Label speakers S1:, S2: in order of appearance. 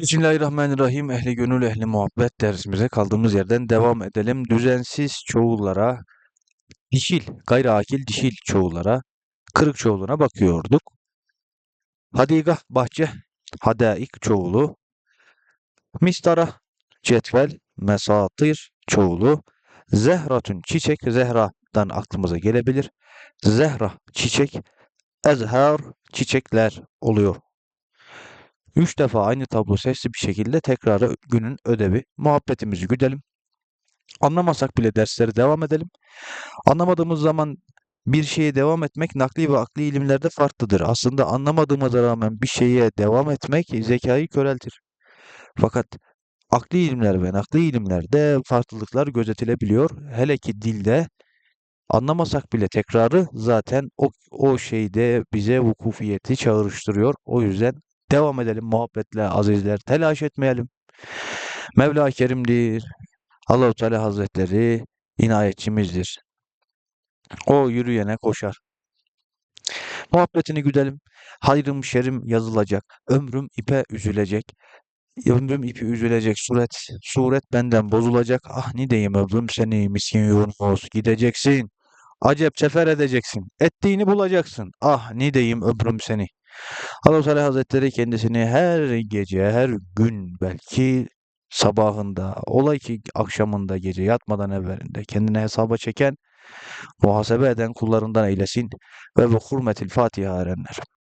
S1: Bismillahirrahmanirrahim. Ehli gönül, ehli muhabbet dersimize kaldığımız yerden devam edelim. Düzensiz çoğullara, dişil, gayriakil dişil çoğullara, kırık çoğuluna bakıyorduk. Hadiga, bahçe, hadaik çoğulu, mistara, cetvel, mesatir çoğulu, zehratun çiçek, zehradan aklımıza gelebilir. Zehra, çiçek, ezhar, çiçekler oluyor. Üç defa aynı tablo sesli bir şekilde tekrarı günün ödevi. Muhabbetimizi güdelim. Anlamasak bile dersleri devam edelim. Anlamadığımız zaman bir şeye devam etmek nakli ve akli ilimlerde farklıdır. Aslında anlamadığımıza rağmen bir şeye devam etmek zekayı köreltir. Fakat akli ilimler ve nakli ilimlerde farklılıklar gözetilebiliyor. Hele ki dilde anlamasak bile tekrarı zaten o, o şeyde bize vukufiyeti çağrıştırıyor. O yüzden devam edelim muhabbetle azizler. Telaş etmeyelim. Mevla Kerim'dir. Allahu Teala Hazretleri inayetçimizdir. O yürüyene koşar. Muhabbetini güdelim. Hayrım şerim yazılacak. Ömrüm ipe üzülecek. Ömrüm ipi üzülecek. Suret, suret benden bozulacak. Ah ne diyeyim ömrüm seni miskin Yunus. Gideceksin. Acep sefer edeceksin. Ettiğini bulacaksın. Ah ne diyeyim ömrüm seni. Allah Teala Hazretleri kendisini her gece, her gün belki sabahında, olay ki akşamında, gece yatmadan evvelinde kendine hesaba çeken, muhasebe eden kullarından eylesin ve bu hurmetil Fatiha erenler.